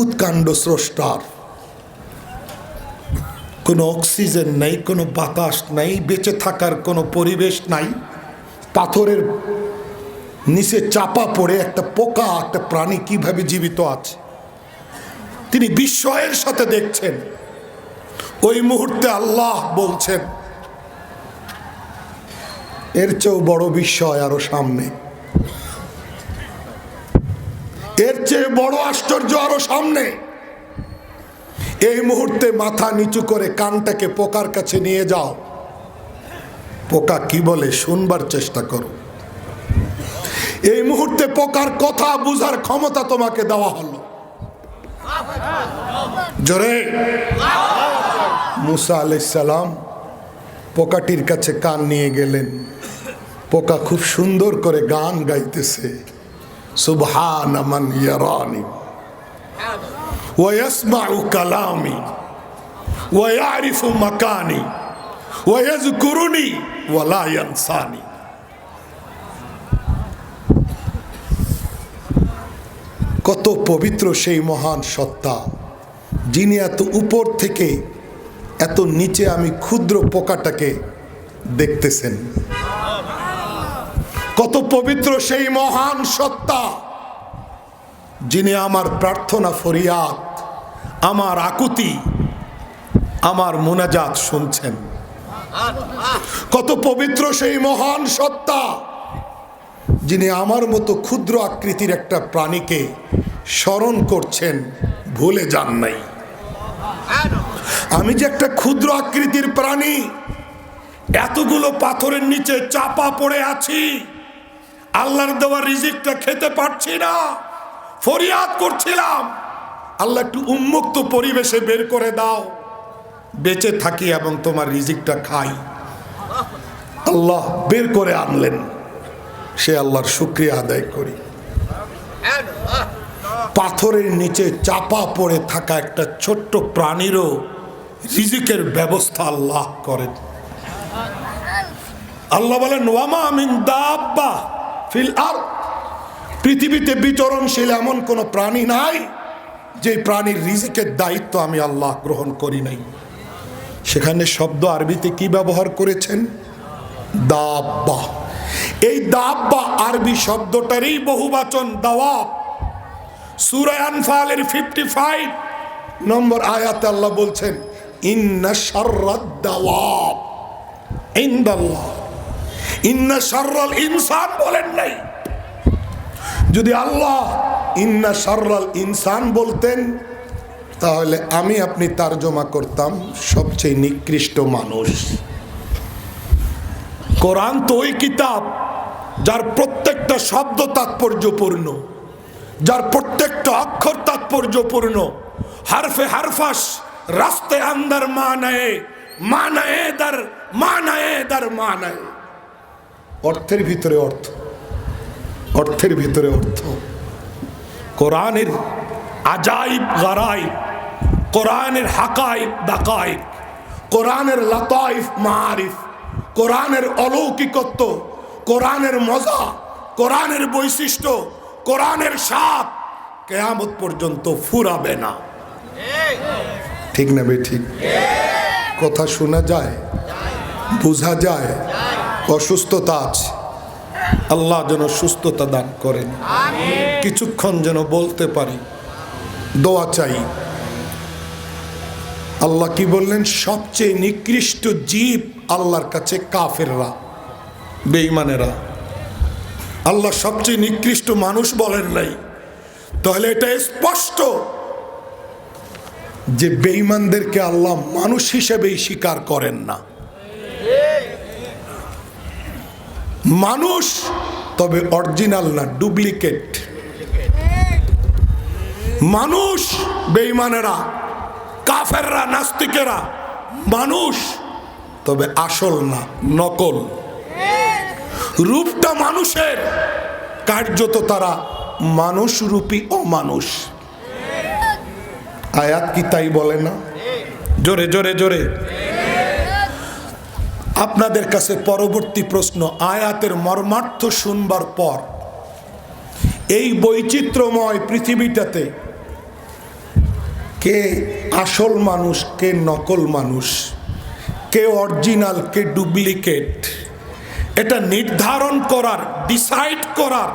অদ্ভুত কাণ্ড স্রষ্টার। কোনো অক্সিজেন নাই, কোনো বাতাস নাই, বেঁচে থাকার কোনো পরিবেশ নাই। পাথরের নিচে চাপা পড়ে একটা পোকা, একটা প্রাণী কীভাবে জীবিত আছে? তিনি বিস্ময়ের সাথে দেখছেন। ওই মুহূর্তে আল্লাহ বলছেন, এর চেয়েও বড় বিস্ময় আরও সামনে। এর চেয়ে বড় আশ্চর্য আরও সামনে। এই মুহূর্তে মাথা নিচু করে কানটাকে পোকার কাছে নিয়ে যাও। পোকা কি বলে শুনবার চেষ্টা করো। এই মুহূর্তে পোকার কথা বুঝার ক্ষমতা তোমাকে দেওয়া হলো। জোরে। মুসা আলাইসালাম পোকাটির কাছে কান নিয়ে গেলেন। পোকা খুব সুন্দর করে গান গাইতেছে। সুবহান মান ইয়ারানি ويسمع كلامي ويعرف مكاني ويذكرني ولا ينساني কত পবিত্র সেই মহান সত্তা যিনি এত উপর থেকে এত নিচে আমি ক্ষুদ্র পোকাটাকে দেখতেছেন কত পবিত্র সেই মহান সত্তা, যিনি আমার প্রার্থনা ফরিয়াদ, আমার আকুতি, আমার মোনাজাত শুনছেন। কত পবিত্র সেই মহান সত্তা, যিনি আমার মতো ক্ষুদ্র আকৃতির একটা প্রাণীকে স্মরণ করছেন, ভুলে যান নাই। আমি যে একটা ক্ষুদ্র আকৃতির প্রাণী, এতগুলো পাথরের নিচে চাপা পড়ে আছি আল্লাহর দেওয়া রিজিকটা খেতে পারছি না। ফরিয়াদ করছিলাম। আল্লাহ একটু উন্মুক্ত পরিবেশে বের করে দাও। বেঁচে থাকি এবং তোমার রিজিকটা খাই। আল্লাহ বের করে আনলেন। সে আল্লাহর শুক্রিয়া আদায় করি। পাথরের নিচে চাপা পড়ে থাকা একটা ছোট্ট প্রাণীরও রিজিকের ব্যবস্থা আল্লাহ করেন। আল্লাহ বলেন, ওয়ামা মিন দাব্বা ফিল আর পৃথিবীতে বিচরণশীল এমন কোনো প্রাণী নাই যে প্রাণীর রিজিকের দায়িত্ব আমি আল্লাহ গ্রহণ করি নাই। সেখানে শব্দ আরবিতে কি ব্যবহার করেছেন? দাব্বা। এই দাব্বা আরবি শব্দটারই বহুবাচন দাওয়াব। সুরায় আনফালের ফিফটি ফাইভ নম্বর আয়াতে আল্লাহ বলছেন দাওয়াব। ইনদাল্লাহ। ইনসান বলেন নাই। যদি আল্লাহ ইন্না শাররাল ইনসান বলতেন, তাহলে আমি আপনি তার্জমা করতাম সবচেয়ে নিকৃষ্ট মানুষ। কোরআন তো ওই কিতাব যার প্রত্যেকটা শব্দ তাৎপর্যপূর্ণ, যার প্রত্যেকটা অক্ষর তাৎপর্যপূর্ণ, হারফে হারফাস, রাস্তে আন্দার মানায় মানায় দার মানায় দার মানায়। অর্থের ভিতরে অর্থ। অর্থের ভিতরে অর্থ। কোরআনের আজাইব, গারাইব, কোরআনের হাকাইব, দাকাইব, কোরআনের লতাইফ মারিফ কোরআনের অলৌকিকত্ব, কোরআনের মজা, কোরআনের বৈশিষ্ট্য, কোরআনের সাপ কেয়ামত পর্যন্ত ফুরাবে না। ঠিক না বে, ঠিক? কথা শোনা যায়? বোঝা যায়? অসুস্থতা আছে। আল্লাহ যেন সুস্থতা দান করেন। কিছুক্ষণ যেন বলতে পারি। দোয়া চাই। আল্লাহ কি বললেন? সবচেয়ে নিকৃষ্ট জীব আল্লাহর কাছে কাফেররা বেঈমানেরা। আল্লাহ সবচেয়ে নিকৃষ্ট মানুষ বলেন নাই। তাহলে এটা স্পষ্ট যে বেঈমানদেরকে আল্লাহ মানুষ হিসেবেই স্বীকার করেন না। মানুষ, তবে অরিজিনাল না ডুপ্লিকেট মানুষ বেইমানেরা কাফেররা, নাস্তিকেরা, মানুষ, তবে আসল না, নকল। রূপটা মানুষের, কার্যত তারা মানুষ রূপী অমানুষ। আয়াত কি তাই বলে না? জোরে জোরে জোরে। আপনাদের কাছে পরবর্তী প্রশ্ন, আয়াতের মর্মার্থ শুনবার পর। এই বৈচিত্র্যময় পৃথিবীটাতে কে আসল মানুষ, কে নকল মানুষ, কে অরিজিনাল, কে ডুপ্লিকেট, এটা নির্ধারণ করার, ডিসাইড করার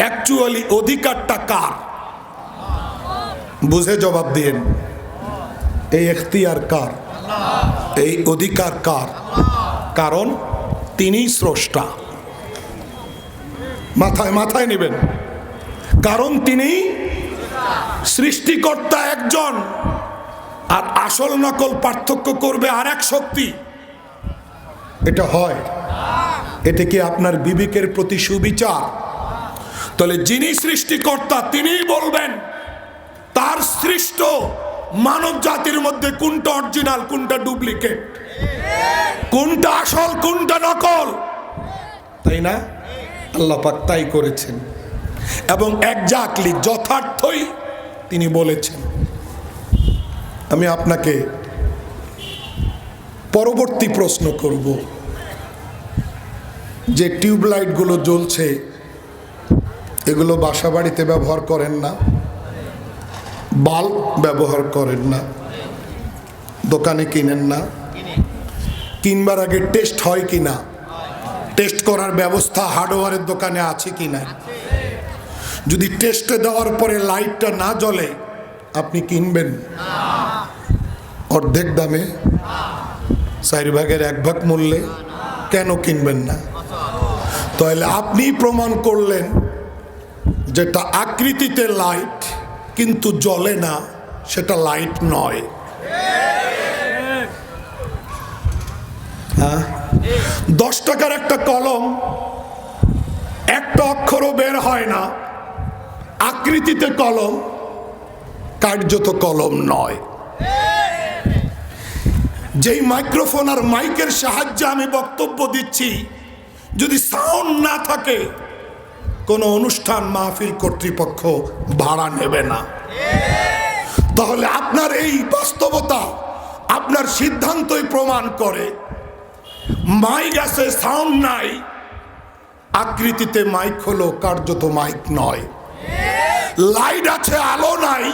অ্যাকচুয়ালি অধিকারটা কার? বুঝে জবাব দিয়েন। এই এখতিয়ার কার? এই অধিকার কার? কারণ তিনি স্রষ্টা। মাথায় মাথায় নেবেন। কারণ তিনি সৃষ্টিকর্তা একজন। আর আসল নকল পার্থক্য করবে আর এক শক্তি। এটা হয়। এটা কি আপনার বিবেকের প্রতি সুবিচার? তাহলে যিনি সৃষ্টিকর্তা, তিনিই বলবেন, তার সৃষ্ট মানব জাতির মধ্যে কোনটা অরিজিনাল কোনটা ডুপ্লিকেট কোনটা আসল, কোনটা নকল? তাই না? আল্লাহ পাক তাই করেছেন। এবং একজাক্টলি যথার্থই তিনি বলেছেন। আমি আপনাকে পরবর্তী প্রশ্ন করব। যে টিউবলাইটগুলো জ্বলছে, এগুলো বাসা বাড়িতে ব্যবহার করেন না, বাল্ব ব্যবহার করেন না, দোকানে কিনেন না কিনবার আগে টেস্ট হয় কি না? টেস্ট করার ব্যবস্থা হার্ডওয়ারের দোকানে আছে কি না যদি টেস্টে দেওয়ার পরে লাইটটা না জ্বলে, আপনি কিনবেন। অর্ধেক দামে, চার ভাগের এক ভাগ মূল্যে কেন কিনবেন না? তাহলে আপনি প্রমাণ করলেন যেটা আকৃতিতে লাইট কিন্তু জ্বলে না, সেটা লাইট নয় হ্যাঁ দশ টাকার একটা কলম, একটা অক্ষরও বের হয় না। আকৃতিতে কলম, কার্যত কলম নয়। যেই মাইক্রোফোন আর মাইকের সাহায্যে আমি বক্তব্য দিচ্ছি, যদি সাউন্ড না থাকে, কোনো অনুষ্ঠান মাহফিল কর্তৃপক্ষ ভাড়া নেবে না। তাহলে আপনার এই বাস্তবতা আপনার সিদ্ধান্তই প্রমাণ করে। মাইক আছে সাউন্ড নাই। আকৃতিতে মাইক হলো কার্যত মাইক নয়। লাইট আছে, আলো নাই।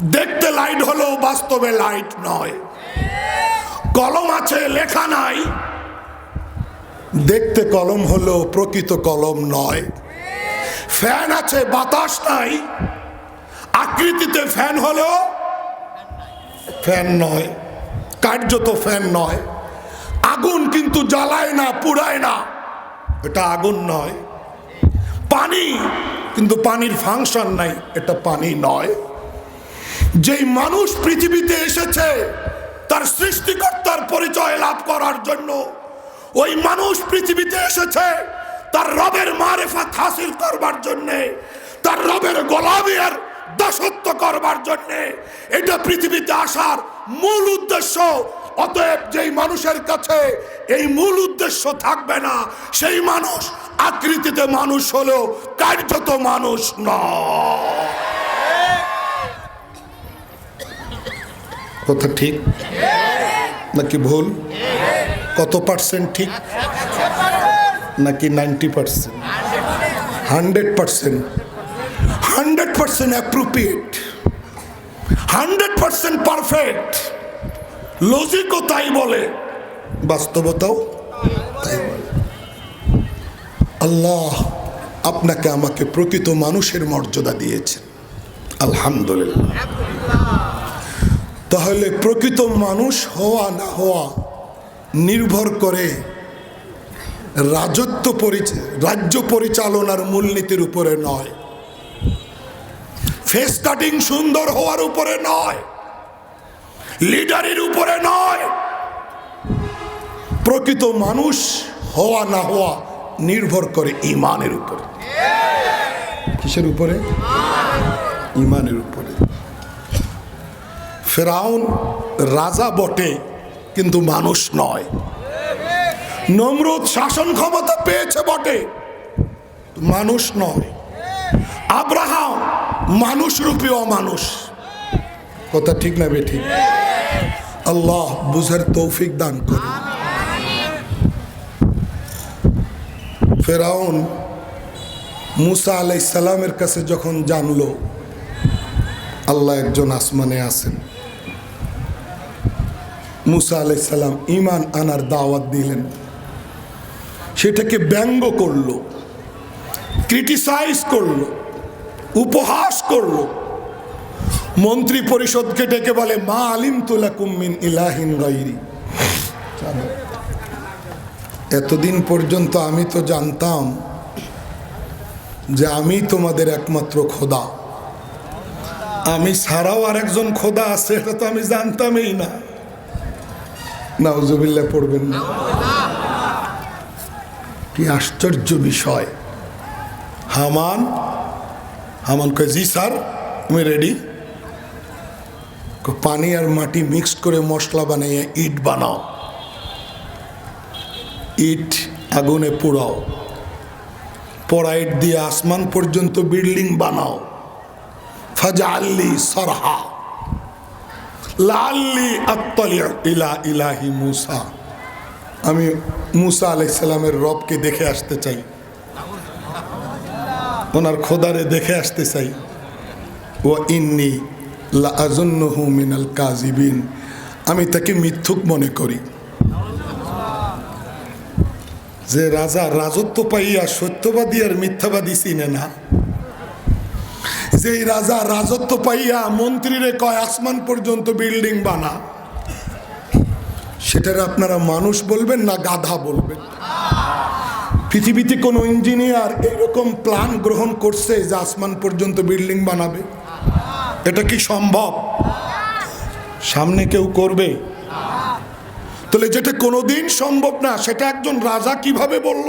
দেখতে লাইট হলো, বাস্তবে লাইট নয়। কলম আছে, লেখা নাই। দেখতে কলম হলো, প্রকৃত কলম নয়। ফ্যান আছে, বাতাস নাই। আকৃতিতে ফ্যান হলো, ফ্যান নয়। কার্যত ফ্যান নয়। আগুন কিন্তু জ্বালায় না, পুড়ায় না। এটা আগুন নয়। পানি কিন্তু পানির ফাংশন নাই, এটা পানি নয়। যেই মানুষ পৃথিবীতে এসেছে, তার সৃষ্টিকর্তার পরিচয় লাভ করার জন্য, ওই মানুষ পৃথিবীতে এসেছে, তার রবের মারেফাত হাসিল করবার জন্যে, তার রবের গোলামের দাসত্ব করবার জন্যে, এটা পৃথিবীতে আসার মূল উদ্দেশ্য অতএব যেই মানুষের কাছে এই মূল উদ্দেশ্য থাকবে না, সেই মানুষ আকৃতিতে মানুষ হলেও কার্যত মানুষ নয়। কথা ঠিক? নাকি ভুল? কত পার্সেন্ট ঠিক? নাকি ninety percent? Hundred percent. Hundred percent appropriate. Hundred percent perfect. লজিকও তাই বলে। বাস্তবতাও তাই বলে। আল্লাহ আপনাকে আমাকে প্রকৃত মানুষের মর্যাদা দিয়েছেন। আলহামদুলিল্লাহ। তাহলে প্রকৃত মানুষ হওয়া না হওয়া নির্ভর করে রাজত্ব রাজ্য পরিচালনার মূলনীতির উপরে নয়। ফেস কাটিং সুন্দর হওয়ার উপরে নয়। লিডারের উপরে নয়। প্রকৃত মানুষ হওয়া না হওয়া নির্ভর করে ইমানের উপরে। কিসের উপরে? ইমানের উপরে। ফেরাউন রাজা বটে, কিন্তু মানুষ নয়। নমরুদ শাসন ক্ষমতা পেয়েছে বটে, মানুষ নয়। আব্রাহাম মানুষ রূপী অমানুষ। কথা ঠিক না বে ঠিক? আল্লাহ বুঝার তৌফিক দান করে ফেরাউন মুসা আলাইসালামের কাছে যখন জানলো, আল্লাহ একজন আসমানে আছেন। মুসা আলাইসাল্লাম ইমান আনার দাওয়াত দিলেন। সেটাকে ব্যঙ্গ করল, ক্রিটিসাইজ করল, উপহাস করল। মন্ত্রী পরিষদকে ডেকে বলে, মা আলিম তুলা কুম্মিন ইলাহিন এতদিন পর্যন্ত আমি তো জানতাম যে আমি তোমাদের একমাত্র খোদা। আমি ছাড়াও আর একজন খোদা আছে, এটা তো আমি জানতামই না। নাউজুবিল্লাহ, পড়বেন না। কি আশ্চর্য বিষয়। হামান হামান কয়, জি স্যার তুমি রেডি পানি আর মাটি মিক্সড করে মশলা বানিয়ে ইট বানাও। ইট আগুনে পোড়াও। পোড়া ইট দিয়ে আসমান পর্যন্ত বিল্ডিং বানাও। ফাজা আল্লি সরহা। লাল্লি আত্তলি ইলা ইলাহি মুসা। আমি মুসা আলাইসাল্লামের রবকে দেখে আসতে চাই। ওনার খোদারে দেখে আসতে চাই। ও ইন্নি লাজন্নহু মিনাল কাজিবিন আমি তাকে মিথ্যুক মনে করি। যে রাজা রাজত্ব পাইয়া সত্যবাদী আর মিথ্যাবাদী চিনে না। যে রাজা রাজত্ব পাইয়া মন্ত্রীরে কয়, আসমান পর্যন্ত বিল্ডিং বানা। সেটার আপনারা মানুষ বলবেন না গাধা বলবেন? পৃথিবীতে কোনো ইঞ্জিনিয়ার এরকম প্ল্যান গ্রহণ করছে যে আসমান পর্যন্ত বিল্ডিং বানাবে? এটা কি সম্ভব? সামনে কেউ করবে? তাহলে যেটা কোনোদিন সম্ভব না, সেটা একজন রাজা কীভাবে বলল?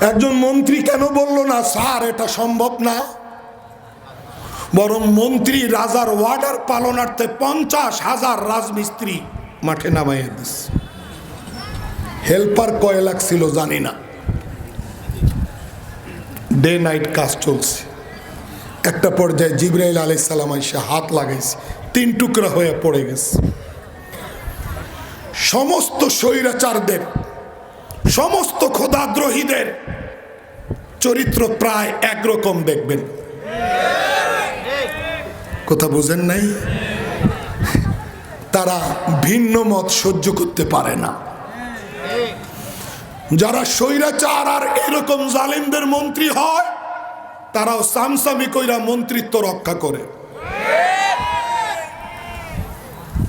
একজন মন্ত্রী কেন বলল না, স্যার, এটা সম্ভব না বরং মন্ত্রী রাজার ওয়ার্ডার পালনার্থে পঞ্চাশ হাজার রাজমিস্ত্রি মাঠে নামাইয়া দিস। হেল্পার কয় লাখ ছিল জানি না। ডে নাইট কাজ চলছে। একটা পর্যায়ে জিব্রাইল আলাই সালাম এসে হাত লাগাইছে, তিন টুকরা হয়ে পড়ে গেছে। সমস্ত স্বৈরাচারদের, সমস্ত খোদাদ্রোহীদের চরিত্র প্রায় একরকম দেখবেন। কথা বুঝেন নাই? তারা ভিন্ন মত সহ্য করতে পারে না। যারা স্বৈরাচার আর এরকম জালিমদের মন্ত্রী হয় তারাও সামসামি কইরা মন্ত্রিত্ব রক্ষা করে।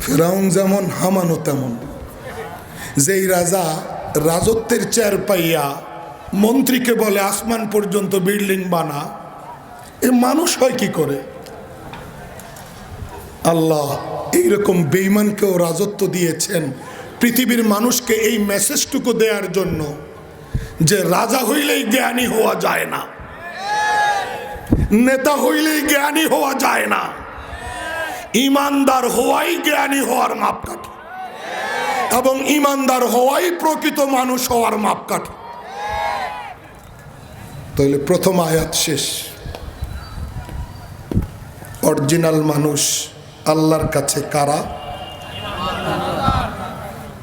ফেরাউন যেমন হামানো তেমন। যেই রাজা রাজত্বের চেয়ার পাইয়া মন্ত্রীকে বলে, আসমান পর্যন্ত বিল্ডিং বানা। এ মানুষ হয় কি করে? আল্লাহ এইরকম বেইমানকেও রাজত্ব দিয়েছেন পৃথিবীর মানুষকে এই মেসেজটুকু দেওয়ার জন্য যে রাজা হইলেই জ্ঞানী হওয়া যায় না। নেতা হইলেই জ্ঞানী হওয়া যায় না। ইমানদার হওয়াই জ্ঞানী হওয়ার মাপকাঠি। এবং ইমানদার হওয়াই প্রকৃত মানুষ হওয়ার মাপকাঠি। তাহলে প্রথম আয়াত শেষ। অরিজিনাল মানুষ আল্লাহর কাছে কারা?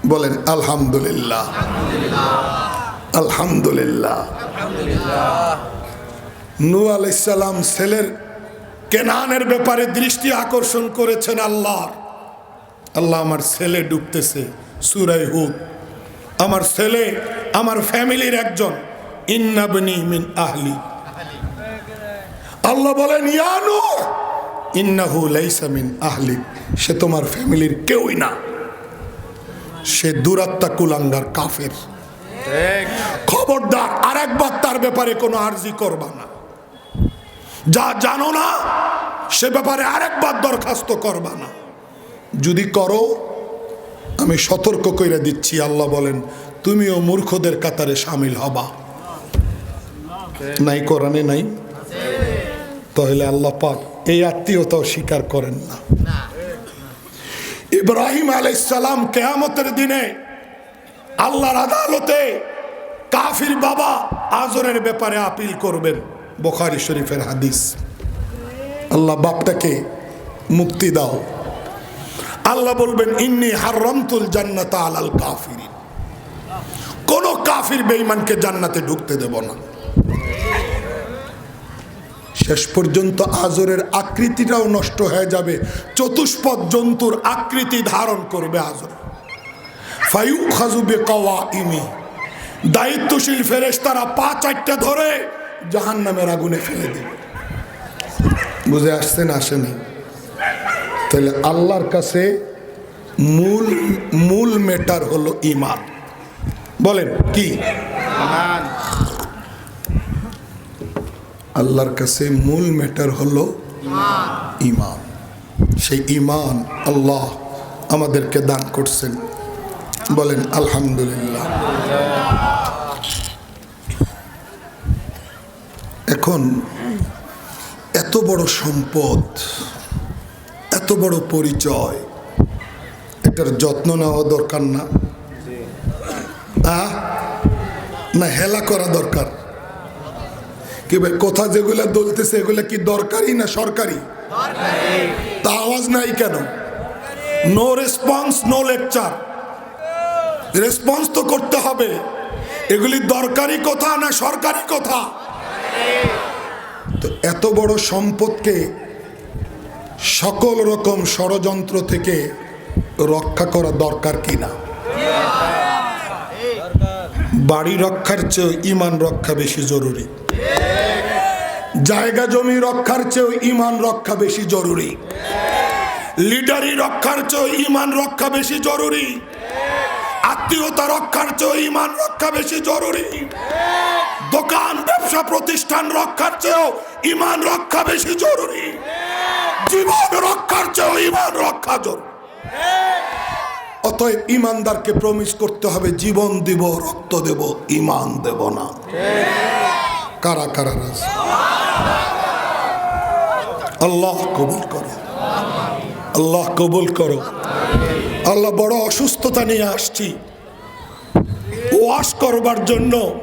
বলেন, আলহামদুলিল্লাহ। আলহামদুলিল্লাহ। নু আলাইসাল্লাম ছেলের কেনানের ব্যাপারে দৃষ্টি আকর্ষণ করেছেন আল্লাহ আল্লাহ আমার ছেলে ডুবতেছে সুরাই হুদ। আমার ছেলে আমার ফ্যামিলির একজন ইন্নাবনি মিন আহলি। আল্লাহ বলেন ইয়ানু ইন্নাহু লাইসা মিন আহলি। সে তোমার ফ্যামিলির কেউই না। সে দুরাত্মা কুলাঙ্গার কাফের। খবরদার আর একবার তার ব্যাপারে কোনো আর্জি করবা না। যা জানো না, সে ব্যাপারে আরেকবার দরখাস্ত করবা না। যদি করো, আমি সতর্ক করে দিচ্ছি, আল্লাহ বলেন, তুমিও মূর্খদের কাতারে সামিল হবা। নাই কোরআনে নাই? তাহলে আল্লাহ পাক এই আত্মীয়তাও স্বীকার করেন না। ইব্রাহিম আলাইসালাম কেয়ামতের দিনে আল্লাহর আদালতে কাফির বাবা আজরের ব্যাপারে আপিল করবেন। বোখারি শরীফের হাদিস। আল্লাহ বাপটাকে মুক্তি দাও। আল্লাহ বলবেন, ইন্নি হাররমতুল জান্নাত আলাল কাফির কোন কাফির বেঈমানকে জান্নাতে ঢুকতে দেব না। শেষ পর্যন্ত আজরের আকৃতিটাও নষ্ট হয়ে যাবে। চতুষ্পদ জন্তুর আকৃতি ধারণ করবে আজর। ফাইউ খাজুবে কওয়া ইমি দায়িত্বশীল ফেরেস তারা পা চারটা ধরে জাহান নামের আগুনে ফেলে দেবে। বুঝে আসছেন আসেনি তাহলে আল্লাহর কাছে মূল মূল মেটার হলো ইমান বলেন কি? আল্লাহর কাছে মূল ম্যাটার হলো ইমান সেই ইমান আল্লাহ আমাদেরকে দান করছেন। বলেন আলহামদুলিল্লাহ। এখন এত বড় সম্পদ, এত বড় পরিচয়, এটার যত্ন নেওয়া দরকার না? না, হেলা করা দরকার। কি ভাই, কথা যেগুলা দলতেছে, এগুলা কি দরকারি না সরকারি? তা আওয়াজ নাই কেন? No response no lecture response তো করতে হবে। এগুলি দরকারি কথা না সরকারি কথা? এত বড় সম্পদকে সকল রকম ষড়যন্ত্র থেকে রক্ষা করা দরকার কিনা বাড়ি রক্ষার চেয়ে ইমান রক্ষা বেশি জরুরি। জায়গা জমি রক্ষার চেয়েও ইমান রক্ষা বেশি জরুরি। লিডারি রক্ষার চেয়েও ইমান রক্ষা বেশি জরুরি। আত্মীয়তা রক্ষার চেয়েও ইমান রক্ষা বেশি জরুরি। দোকান, ব্যবসা, প্রতিষ্ঠান রক্ষার চেয়েও ইমান রক্ষা বেশি জরুরি। জীবন রক্ষার চেয়েও ইমান রক্ষা জরুরি। অতএব ইমানদারকে প্রমিস করতে হবে, জীবন দিব, রক্ত দেব ইমান দেব না। কারা কারা রাজি? আল্লাহ কবুল করো। আল্লাহ কবুল করো। আল্লাহ বড় অসুস্থতা নিয়ে আসছি। ওয়াশ করবার জন্য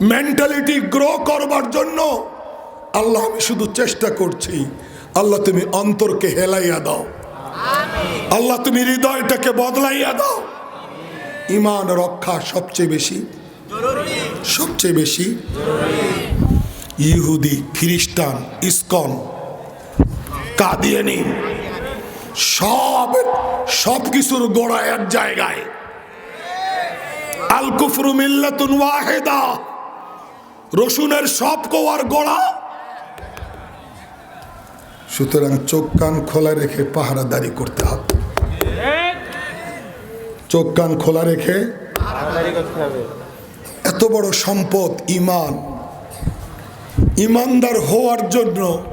মেন্টালিটি গ্রো করবার জন্য আল্লাহ আমি শুধু চেষ্টা করছি আল্লাহ তুমি অন্তরকে হেলাইয়া দাও। আল্লাহ তুমি হৃদয়টাকে বদলাইয়া দাও। ইমান রক্ষা সবচেয়ে বেশি। সবচেয়ে বেশি। ইহুদি খ্রিস্টান ইসকন কাদিয়ানি সব সব কিছুর গোড়া এক জায়গায়। আল কুফরু মিল্লাতুন ওয়াহেদা। রসুনের সব কোয়ার গোড়া। সুতরাং চোখ কান খোলা রেখে পাহারাদারি করতে হবে। চোখ কান খোলা রেখে এত বড় সম্পদ ইমান। ইমানদার হওয়ার জন্য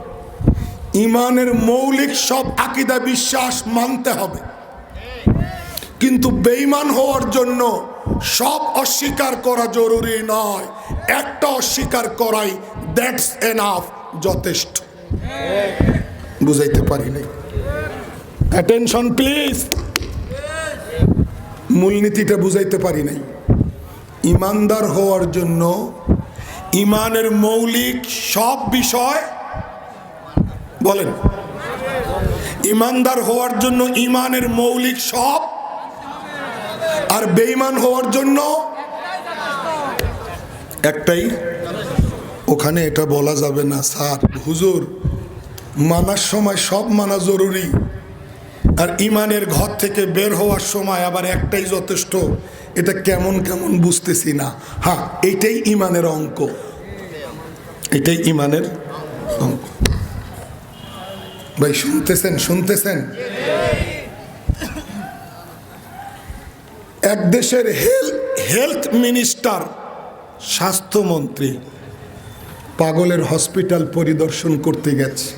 ইমানের মৌলিক সব আকিদা বিশ্বাস মানতে হবে। কিন্তু বেইমান হওয়ার জন্য সব অস্বীকার করা জরুরি নয়। একটা অস্বীকার করাই দ্যাটস এনাফ, যথেষ্ট। বুঝাইতে পারি নাই। অ্যাটেনশন প্লিজ মূলনীতিটা বুঝাইতে পারি নাই। ইমানদার হওয়ার জন্য ইমানের মৌলিক সব বিষয় বলেন। ইমানদার হওয়ার জন্য ইমানের মৌলিক সব আর বেঈমান হওয়ার জন্য একটাই, ওখানে এটা বলা যাবে না, স্যার, হুজুর, মানার সময় সব মানা জরুরি। আর ইমানের ঘর থেকে বের হওয়ার সময় আবার একটাই যথেষ্ট, এটা কেমন কেমন বুঝতেছি না। হ্যাঁ এটাই ইমানের অঙ্ক। এটাই ইমানের অঙ্ক। ভাই, শুনতেছেন শুনতেছেন? এক দেশের হেলথ হেলথ মিনিস্টার, স্বাস্থ্যমন্ত্রী পাগলের হসপিটাল পরিদর্শন করতে গেছে।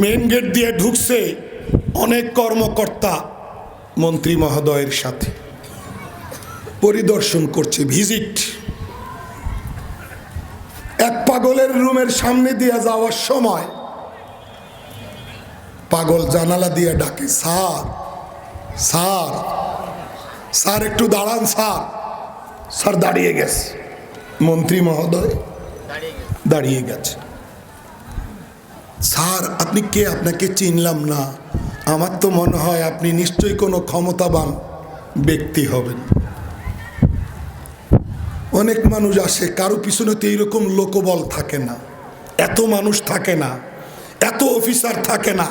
মেন গেট দিয়ে ঢুকছে অনেক কর্মকর্তা মন্ত্রী মহোদয়ের সাথে। পরিদর্শন করছে, ভিজিট। এক পাগলের রুমের সামনে দিয়ে যাওয়ার সময় পাগল জানালা দিয়ে ডাকে, স্যার স্যার স্যার, একটু দাঁড়ান, স্যার। স্যার, দাঁড়িয়ে গেছে। মন্ত্রী মহোদয়, দাঁড়িয়ে গেছে। স্যার, আপনি কে? আপনাকে চিনলাম না। আমার তো মনে হয় আপনি নিশ্চয়ই কোনো ক্ষমতাবান ব্যক্তি হবেন। অনেক মানুষ আসে, কারও পিছনে তো এইরকম লোকবল থাকে না। এত মানুষ থাকে না, এত অফিসার থাকে না।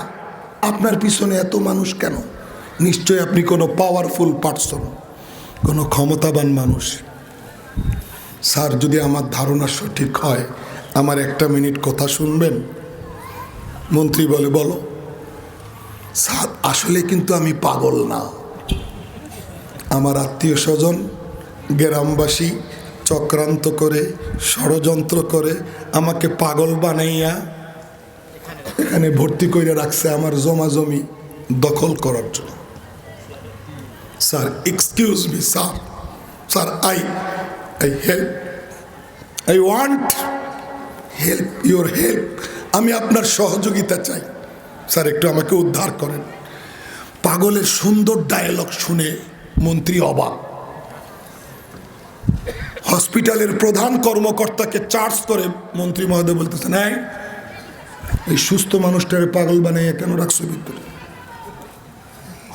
আপনার পিছনে এত মানুষ কেন? নিশ্চয়ই আপনি কোনো পাওয়ারফুল পার্সন কোনো ক্ষমতাবান মানুষ। স্যার, যদি আমার ধারণা সঠিক হয়, আমার একটা মিনিট কথা শুনবেন? মন্ত্রী বলে, বলো। স্যার, আসলে কিন্তু আমি পাগল না। আমার আত্মীয় স্বজন গ্রামবাসী চক্রান্ত করে, ষড়যন্ত্র করে আমাকে পাগল বানাইয়া এখানে ভর্তি করে রাখছে আমার জমা জমি দখল করার জন্য। Sir excuse me sir sir I I help I want help your help আমি আপনার সহযোগিতা চাই। স্যার একটু আমাকে উদ্ধার করেন। পাগলের সুন্দর ডায়ালগ শুনে মন্ত্রী অবাক। হসপিটালের প্রধান কর্মকর্তাকে চার্জ করে মন্ত্রী মহোদয় বলতেছেন এই এই সুস্থ মানুষটারে পাগল বানাইয়া কেন রাখছো ভিতরে?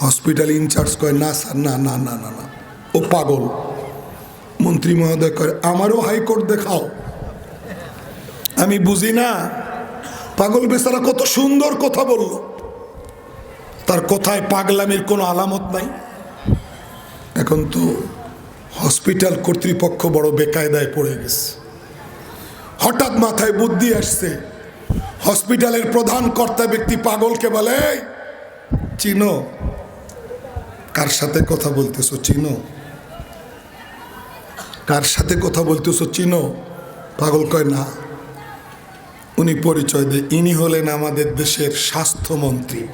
হসপিটাল ইনচার্জ কয় না স্যার না না না না না। ও পাগল। মন্ত্রী মহোদয় কয় আমারও হাইকোর্ট দেখাও। আমি বুঝি না পাগল বেচারা কত সুন্দর কথা বলল। তার কথায় পাগলামির কোনো আলামত নাই। এখন তো হসপিটাল কর্তৃপক্ষ বড় বেকায়দায় পড়ে গেছে। হঠাৎ মাথায় বুদ্ধি আসছে হসপিটালের প্রধান কর্তা ব্যক্তি পাগলকে বলে "এই, চিনো কার সাথে কথা বলতেছো চিনো? কার সাথে কথা বলতেছো চিনো? পাগল কয় না। উনি পরিচয় দেয়। ইনি হলেন আমাদের দেশের স্বাস্থ্যমন্ত্রী।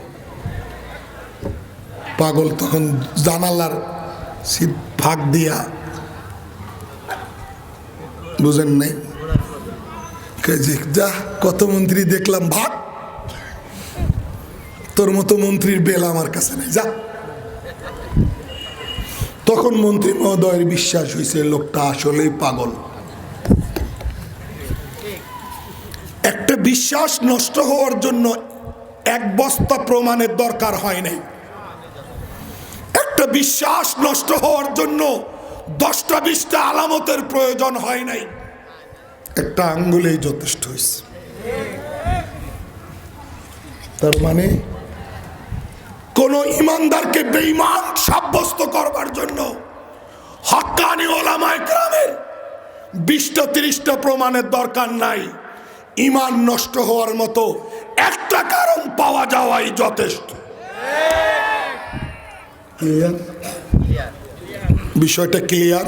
পাগল তখন জানালার সিট ফাঁক দিয়া বুঝেন নাই? যা, কত মন্ত্রী দেখলাম, ভাগ। তোর মতো মন্ত্রীর বেলা আমার কাছে নেই। যা। তখন মন্ত্রী মহোদয়ের বিশ্বাস হয়েছে, লোকটা আসলেই পাগল। একটা বিশ্বাস নষ্ট হওয়ার জন্য এক বস্তা প্রমাণের দরকার হয় নাই। একটা বিশ্বাস নষ্ট হওয়ার জন্য দশটা বিশটা আলামতের প্রয়োজন হয় নাই। একটা আঙ্গুলেই যথেষ্ট হয়েছে। তার মানে কোন ইমানদারকে বেঈমান সাব্যস্ত করবার জন্য হক্কানি ওলামায় গ্রামের বিশটা তিরিশটা প্রমাণের দরকার নাই। ইমান নষ্ট হওয়ার মতো একটা কারণ পাওয়া যাওয়াই যথেষ্ট। বিষয়টা ক্লিয়ার